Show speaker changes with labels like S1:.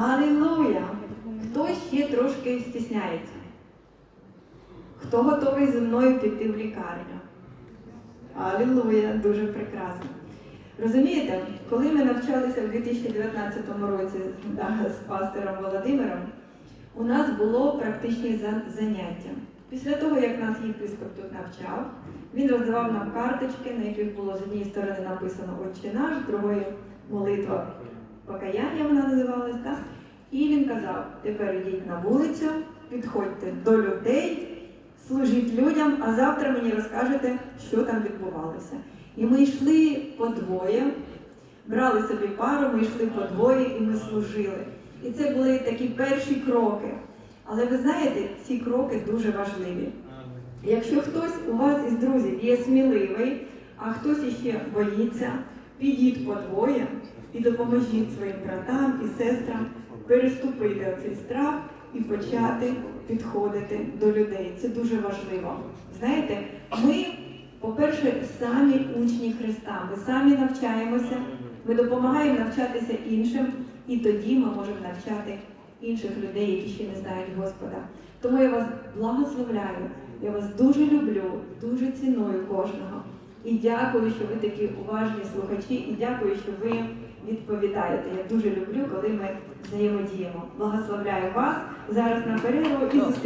S1: Алілуя! Хто ще трошки стісняється? Хто готовий зі мною піти в лікарню? Алілуя, дуже прекрасно. Розумієте, коли ми навчалися в 2019 році да, з пастором Володимиром, у нас було практичні заняття. Після того, як нас єпископ тут навчав, він роздавав нам карточки, на яких було з однієї сторони написано Отче наш, з другої молитва покаяння вона? І він казав: тепер йдіть на вулицю, підходьте до людей, служіть людям, а завтра мені розкажете, що там відбувалося. І ми йшли подвоє, брали собі пару, ми йшли подвоє і ми служили. І це були такі перші кроки. Але ви знаєте, ці кроки дуже важливі. Якщо хтось у вас із друзів є сміливий, а хтось іще боїться, підіть подвоє і допоможіть своїм братам і сестрам переступити оцей страх і почати підходити до людей. Це дуже важливо. Знаєте, ми, по-перше, самі учні Христа. Ми самі навчаємося, ми допомагаємо навчатися іншим, і тоді ми можемо навчати інших людей, які ще не знають Господа. Тому я вас благословляю, я вас дуже люблю, дуже ціную кожного. І дякую, що ви такі уважні слухачі, і дякую, що ви відповідаєте. Я дуже люблю, коли ми взаємодіємо. Благословляю вас зараз на перерву і зустрінемося.